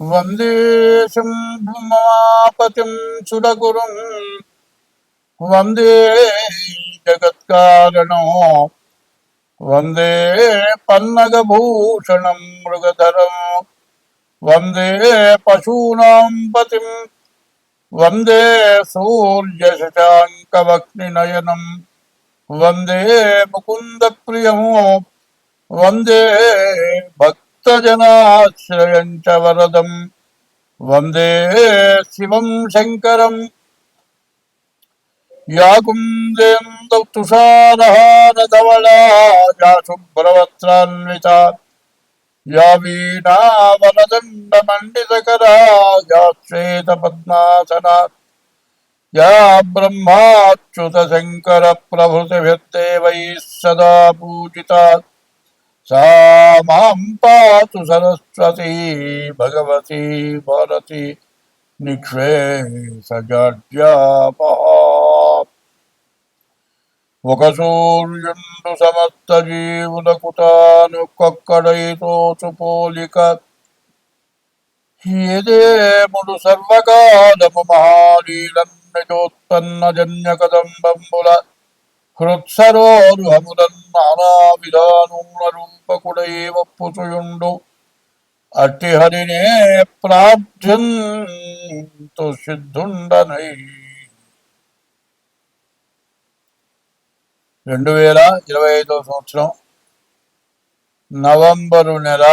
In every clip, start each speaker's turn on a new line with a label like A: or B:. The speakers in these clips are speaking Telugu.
A: వందే శంభుమాపతిం సురగురుం వందే జగత్కారణో. వందే పన్నగభూషణం మృగధరం. వందే పశూనాం పతిం. వందే సూర్యశశాంకవక్నినయనం. వందే ముకుంద ముకుందప్రియం వందే భక్తి భక్తజనాశ్రయం చ వరదం వందే శివం శంకరం యాకుందేందుషారహారధవళాయాశుభ్రవస్త్రాన్విత యా వీణావనదండమండితకరా యా శ్వేతపద్మాసనా యా బ్రహ్మాచ్యుత శంకర ప్రభుతిభిర్దేవైः సదా పూజితా सा मां पातु सरस्वती भगवती भारती నిక్షేసజాడ్యాపహ ఒక సూర్యుండు సమస్త జీవులకు తాను కొక్కడైతోచు పోలిక ఏదేముడు సర్వకాలము మహాలీలన్నజోత్పన్న జన్య కదంబంబుల హృత్సరోరుహములన్ నానా విధానుల అట్టి హరినే ప్రార్థంతు సిద్ధుండనై. రెండు వేల ఇరవై ఐదవ సంవత్సరం నవంబరు నెల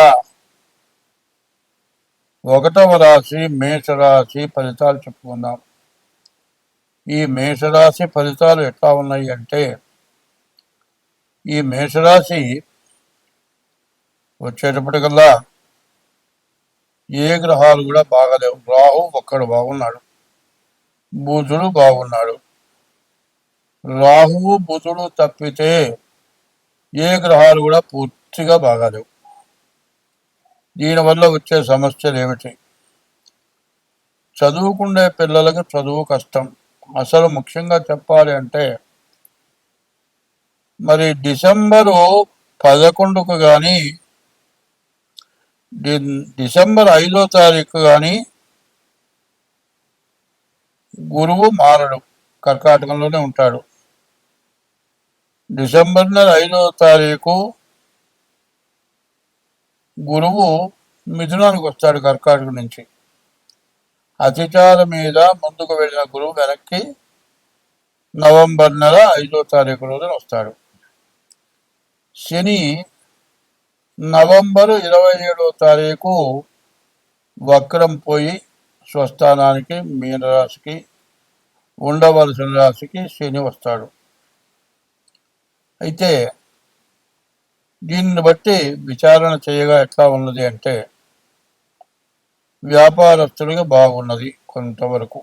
A: ఒకటవ రాశి మేషరాశి ఫలితాలు చెప్పుకుందాం. ఈ మేషరాశి ఫలితాలు ఎట్లా ఉన్నాయి అంటే ఈ మేషరాశి వచ్చేటప్పటికల్లా ఏ గ్రహాలు కూడా బాగలేవు. రాహు ఒక్కడు బాగున్నాడు. బుధుడు బాగున్నాడు. రాహువు బుధుడు తప్పితే ఏ గ్రహాలు కూడా పూర్తిగా బాగాలేవు. దీనివల్ల వచ్చే సమస్యలు ఏమిటి? చదువుకుండే పిల్లలకు చదువు కష్టం. అసలు ముఖ్యంగా చెప్పాలి అంటే మరి డిసెంబరు పదకొండుకు కానీ డి- డిసెంబర్ ఐదో తారీఖు కానీ గురువు మారడు కర్కాటకంలోనే ఉంటాడు. డిసెంబర్ నెల ఐదో తారీఖు గురువు మిథునానికి వస్తాడు కర్కాటకం నుంచి. అతిచార మీద ముందుకు వెళ్ళిన గురువు వెనక్కి నవంబర్ నెల ఐదో తారీఖు రోజున వస్తాడు. శని నవంబరు ఇరవై ఏడో తారీఖు వక్రం పోయి స్వస్థానానికి మీనరాశికి ఉండవలసిన రాశికి శని వస్తాడు. అయితే దీన్ని బట్టి విచారణ చేయగా ఎట్లా ఉన్నది అంటే వ్యాపారస్తులుగా బాగున్నది కొంతవరకు.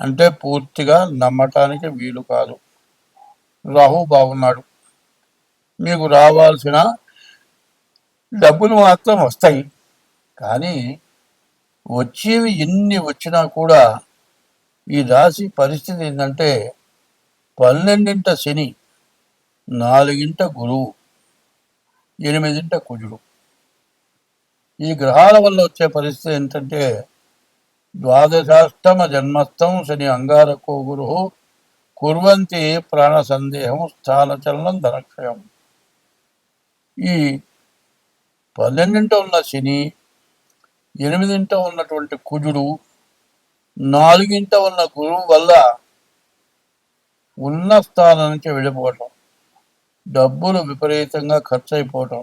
A: అంటే పూర్తిగా నమ్మటానికి వీలు కాదు. రాహు బాగున్నాడు. మీకు రావాల్సిన డబ్బులు మాత్రం వస్తాయి. కానీ వచ్చేవి ఎన్ని వచ్చినా కూడా ఈ రాశి పరిస్థితి ఏంటంటే పన్నెండింట శని నాలుగింట గురువు ఎనిమిదింట కుజుడు. ఈ గ్రహాల వల్ల వచ్చే పరిస్థితి ఏంటంటే ద్వాదశాష్టమ జన్మస్థం శని అంగారకో గురు కుర్వంతి ప్రాణ సందేహం స్థానచలనం ధనక్షయం. ఈ పన్నెండింట ఉన్న శని ఎనిమిదింట ఉన్నటువంటి కుజుడు నాలుగింట ఉన్న గురువు వల్ల ఉన్న స్థానం నుంచి వెళ్ళిపోవటం డబ్బులు విపరీతంగా ఖర్చు అయిపోవటం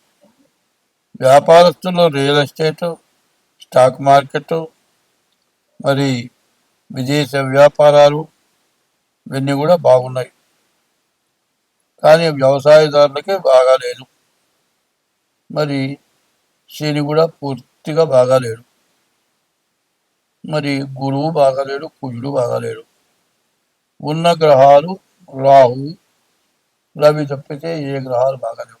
A: వ్యాపారస్తులు రియల్ ఎస్టేటు స్టాక్ మార్కెట్ మరి విదేశ వ్యాపారాలు ఇవన్నీ కూడా బాగున్నాయి. కానీ వ్యవసాయదారులకి బాగాలేదు మరి శని కూడా పూర్తిగా బాగాలేడు మరి గురువు బాగాలేడు కుజుడు బాగాలేడు ఉన్న గ్రహాలు రాహు రవి తప్పితే ఏ గ్రహాలు బాగాలేవు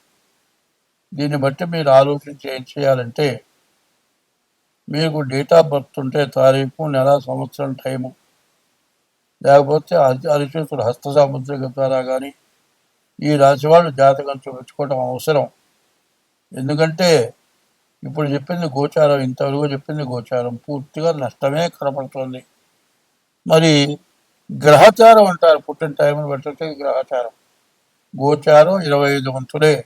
A: దీన్ని బట్టి మీరు ఆలోచించి ఏం చేయాలంటే మీకు డేట్ ఆఫ్ బర్త్ ఉంటే తారీఖు నెల సంవత్సరం టైము. లేకపోతే అరి అరిచేతుడు హస్త సాముద్రిక ద్వారా కానీ ఈ రాశి వాళ్ళు జాతకం చూపించుకోవడం అవసరం. ఎందుకంటే ఇప్పుడు చెప్పింది గోచారం ఇంతవరకు చెప్పింది గోచారం. పూర్తిగా నష్టమే కనపడుతుంది. మరి గ్రహచారం అంటారు. పుట్టిన టైంను బట్టి గ్రహచారం. గోచారం ఇరవై ఐదు వంతులే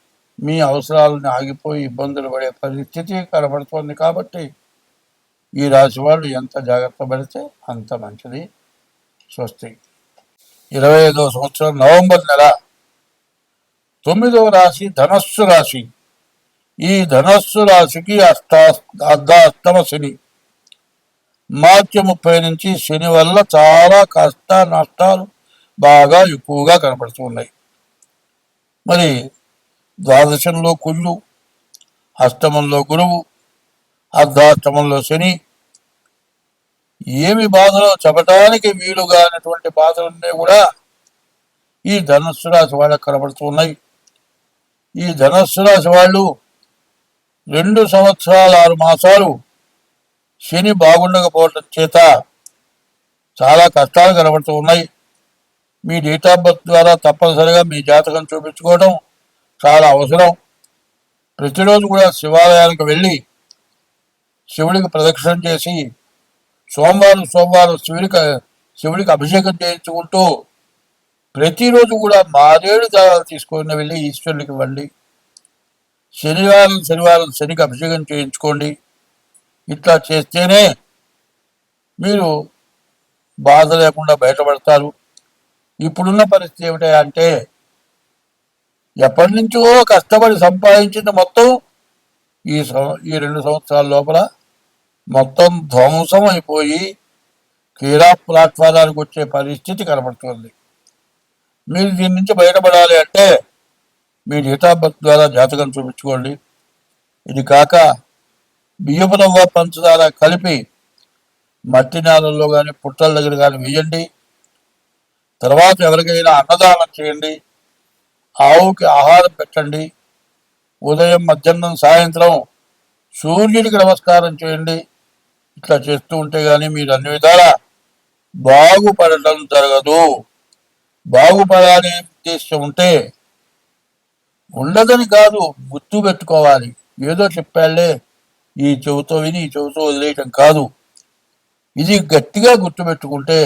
A: మీ అవసరాలను ఆగిపోయి ఇబ్బందులు పడే పరిస్థితి కనబడుతోంది కాబట్టి ఈ రాశి వాళ్ళు ఎంత జాగ్రత్త పడితే అంత మంచిది. స్వస్తి. ఇరవై ఐదవ సంవత్సరం నవంబర్ నెల. తొమ్మిదవ రాశి ధనస్సు రాశి. ఈ ధనస్సు రాశికి అష్టా అర్ధాష్టమ శని. మార్చి ముప్పై నుంచి శని వల్ల చాలా కష్ట నష్టాలు బాగా ఎక్కువగా కనపడుతున్నాయి మరి ద్వాదశంలో కుళ్ళు అష్టమంలో గురువు అర్ధాష్టమంలో శని. ఏమి బాధలో చెప్పటానికి వీలుగా అనేటువంటి బాధలన్నీ కూడా ఈ ధనస్సు రాశి వాళ్ళకి కనబడుతున్నాయి ఈ ధనస్సు రాశి వాళ్ళు రెండు సంవత్సరాలు ఆరు మాసాలు శని బాగుండకపోవటం చేత చాలా కష్టాలు కనబడుతూ ఉన్నాయి. మీ డేట్ ఆఫ్ బర్త్ ద్వారా తప్పనిసరిగా మీ జాతకం చూపించుకోవడం చాలా అవసరం. ప్రతిరోజు కూడా శివాలయానికి వెళ్ళి శివుడికి ప్రదక్షిణ చేసి సోమవారం సోమవారం శివుడికి శివుడికి అభిషేకం చేయించుకుంటూ ప్రతిరోజు కూడా మారేడు దారాలు తీసుకొని వెళ్ళి ఈశ్వరుడికి వెళ్ళి శనివారం శనివారం శనికి అభిషేకం చేయించుకోండి. ఇట్లా చేస్తేనే మీరు బాధ లేకుండా బయటపడతారు. ఇప్పుడున్న పరిస్థితి ఏమిటంటే ఎప్పటి నుంచో కష్టపడి సంపాదించింది మొత్తం ఈ సం- ఈ రెండు సంవత్సరాల లోపల మొత్తం ధ్వంసం అయిపోయి క్రీడా ప్లాట్ఫారానికి వచ్చే పరిస్థితి కనబడుతుంది. మీరు దీని నుంచి బయటపడాలి అంటే మీ డేట్ ద్వారా జాతకం చూపించుకోండి. ఇది కాక బియ్యపు రవ్వ పంచదార కలిపి మట్టి నేలల్లో కానీ పుట్టల దగ్గర కానీ వేయండి. తర్వాత ఎవరికైనా అన్నదానం చేయండి. ఆవుకి ఆహారం పెట్టండి. ఉదయం మధ్యాహ్నం సాయంత్రం సూర్యుడికి నమస్కారం చేయండి. ఇట్లా చేస్తూ ఉంటే కానీ మీరు అన్ని విధాలా బాగుపడటం జరగదు. బాగుపడాలనే ఉద్దేశం ఉంటే ఉండదని కాదు గుర్తు పెట్టుకోవాలి. ఏదో చెప్పాలే ఈ చెవుతో విని ఈ చెవుతో వదిలేయటం కాదు. ఇది గట్టిగా గుర్తుపెట్టుకుంటే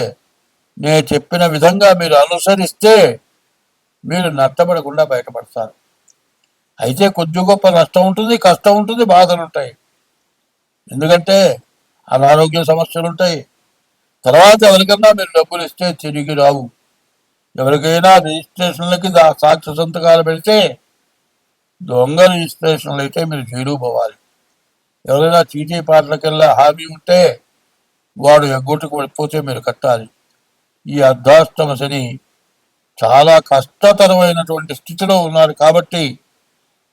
A: నేను చెప్పిన విధంగా మీరు అనుసరిస్తే మీరు నష్టపడకుండా బయటపడతారు. అయితే కొద్ది గొప్ప నష్టం ఉంటుంది కష్టం ఉంటుంది బాధలు ఉంటాయి. ఎందుకంటే అనారోగ్య సమస్యలు ఉంటాయి. తర్వాత ఎవరికన్నా మీరు డబ్బులు ఇస్తే తిరిగి రావు. ఎవరికైనా రిజిస్ట్రేషన్లకి సాక్షి సంతకాలు పెడితే దొంగ రిజిస్ట్రేషన్లు అయితే మీరు జైలు పోవాలి ఎవరైనా చీటీ పాటలకెల్లా హామీ ఉంటే వాడు ఎగ్గొట్టుకు వెళ్ళిపోతే మీరు కట్టాలి. ఈ అర్ధాష్టమ శని చాలా కష్టతరమైనటువంటి స్థితిలో ఉన్నారు కాబట్టి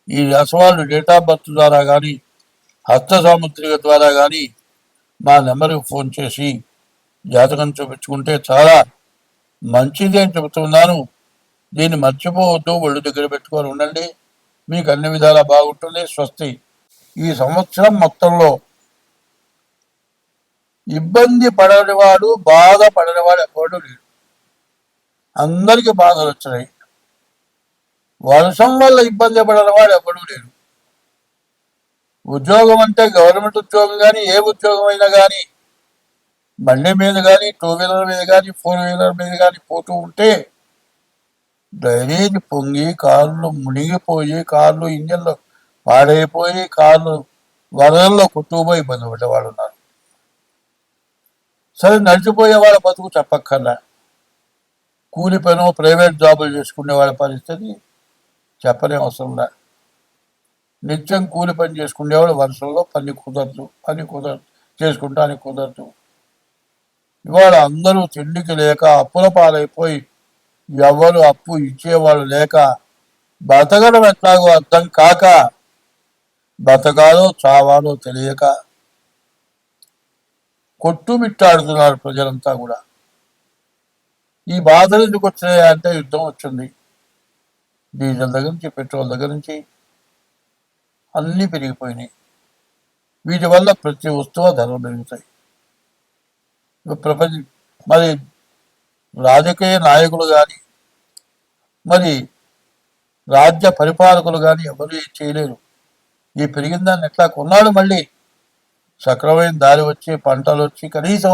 A: ఈ వ్యాసవాళ్ళు డేట్ ఆఫ్ బర్త్ ద్వారా కానీ హస్త సాముద్రిక ద్వారా కానీ మా నెంబర్కి ఫోన్ చేసి జాతకం చూపించుకుంటే చాలా మంచిది అని చెబుతున్నాను. దీన్ని మర్చిపోవద్దు ఒళ్ళు దగ్గర పెట్టుకొని ఉండండి. మీకు అన్ని విధాలా బాగుంటుంది స్వస్తి. ఈ సంవత్సరం మొత్తంలో ఇబ్బంది పడనివాడు బాధ పడనివాడు ఎవడు లేడు. అందరికీ బాధలు వచ్చినాయి. వర్షం వల్ల ఇబ్బంది పడిన వాడు ఎవ్వడూ లేడు. ఉద్యోగం అంటే గవర్నమెంట్ ఉద్యోగం కానీ ఏ ఉద్యోగం అయినా కానీ బండి మీద కానీ టూ వీలర్ మీద కానీ ఫోర్ వీలర్ మీద కానీ పోతూ ఉంటే డ్రైనేజ్ పొంగి కార్లు మునిగిపోయి కార్లు ఇంజన్లు పాడైపోయి కార్లు వరదల్లో కొట్టుకుపోయి ఇబ్బంది పడ్డవాళ్ళు ఉన్నారు సరే నడిచిపోయే వాళ్ళ బతుకు చెప్పక్కర్లా. కూలి పనో ప్రైవేట్ జాబులు చేసుకునే వాళ్ళ పరిస్థితి చెప్పనే అవసరం లే. నిత్యం కూలి పని చేసుకునేవాడు వరుసల్లో పని కుదరదు పని కుదరదు చేసుకుంటానికి కుదరదు. ఇవాళ అందరూ తిండికి లేక అప్పుల పాలైపోయి ఎవరు అప్పు ఇచ్చేవాళ్ళు లేక బతకడం ఎట్లాగో అర్థం కాక బతకాలో చావాలో తెలియక కొట్టుమిట్టాడుతున్నారు ప్రజలంతా కూడా. ఈ బాధలు ఎందుకు వచ్చినాయి అంటే యుద్ధం వచ్చింది. డీజిల్ దగ్గర నుంచి పెట్రోల్ దగ్గర నుంచి అన్నీ పెరిగిపోయినాయి. వీటి వల్ల ప్రతి వస్తువు ధరలు పెరుగుతాయి. ప్రపంచ మరి రాజకీయ నాయకులు కానీ మరి రాజ్య పరిపాలకులు కానీ ఎవరు ఏం చేయలేరు. ఈ పెరిగిన దాన్ని ఎట్లా కొన్నాడు మళ్ళీ? సక్రమైన దారి వచ్చి పంటలు వచ్చి కనీసం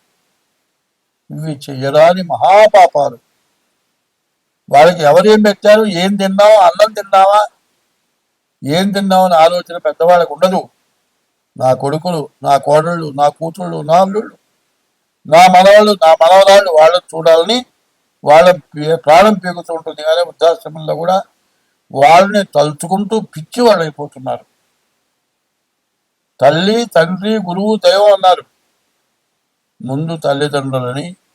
A: ఇవి చెయ్యరాని మహాపాపాలు. వాళ్ళకి ఎవరేం పెట్టారు? ఏం తిన్నావా? అన్నం తిన్నావా? ఏం తిన్నామని ఆలోచన పెద్దవాళ్ళకు ఉండదు. నా కొడుకులు నా కోడళ్ళు నా కూతుళ్ళు నా అల్లుళ్ళు నా మనవాళ్ళు నా మనవరాళ్ళు వాళ్ళని చూడాలని వాళ్ళ ప్రాణం పీగుతూ ఉంటుంది. కానీ వృద్ధాశ్రమంలో కూడా వాళ్ళని తలుచుకుంటూ పిచ్చి వాళ్ళు అయిపోతున్నారు. తల్లి తండ్రి గురువు దైవం అన్నారు. ముందు తల్లిదండ్రులని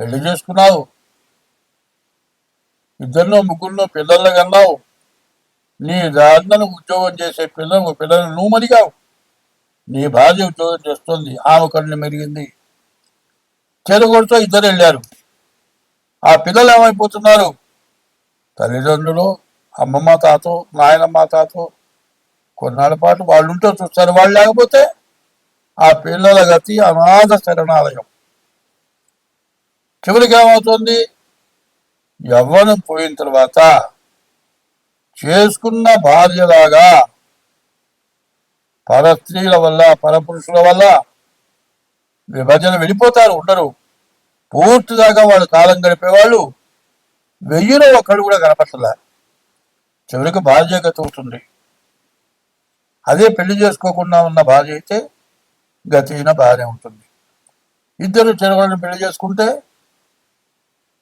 A: పెళ్ళి చేసుకున్నావు. ఇద్దరినో ముగ్గురునో పిల్లలు కన్నావు. నీ దారిని ఉద్యోగం చేసే పిల్లలు పిల్లలు నువ్వు మరిగావు. నీ భార్య ఉద్యోగం చేస్తుంది. ఆమె కళ్ళు మెరిగింది. చెరుగొడుతో ఇద్దరు వెళ్ళారు. ఆ పిల్లలు ఏమైపోతున్నారు? తల్లిదండ్రులు అమ్మమ్మ తాతో నాయనమ్మ తాతో. కొన్నాళ్ళ పాటు వాళ్ళుంటే చూస్తారు. వాళ్ళు లేకపోతే ఆ పిల్లల గతి అనాథ శరణాలయం. చివరికి ఏమవుతుంది? యవ్వనం పోయిన తర్వాత చేసుకున్న భార్యలాగా పరస్త్రీల వల్ల పరపురుషుల వల్ల విభజన వెళ్ళిపోతారు ఉండరు. పూర్తిదాకా వాళ్ళు కాలం గడిపేవాళ్ళు వెయ్యిలో ఒక్కడు కూడా కనపట్టలే చివరికి భార్య గతి అవుతుంది. అదే పెళ్ళి చేసుకోకుండా ఉన్న భార్య అయితే గతి అయిన భార్య ఉంటుంది. ఇద్దరు చెరవలను పెళ్ళి చేసుకుంటే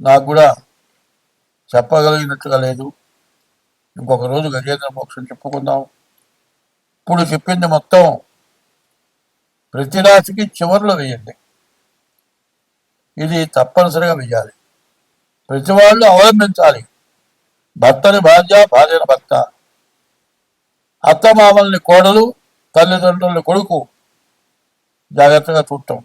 A: నాకు కూడా చెప్పగలిగినట్టుగా లేదు. ఇంకొక రోజు గజేంద్ర మోక్షం చెప్పుకుందాం. ఇప్పుడు చెప్పింది మొత్తం ప్రతి రాశికి చివరిలో వేయండి. ఇది తప్పనిసరిగా వేయాలి. ప్రతి వాళ్ళు అవలంబించాలి. భర్తని భార్య భార్యను భర్త. అత్తమామల్ని కోడలు తల్లిదండ్రులని కొడుకు. జాగ్రత్తగా చూడటం.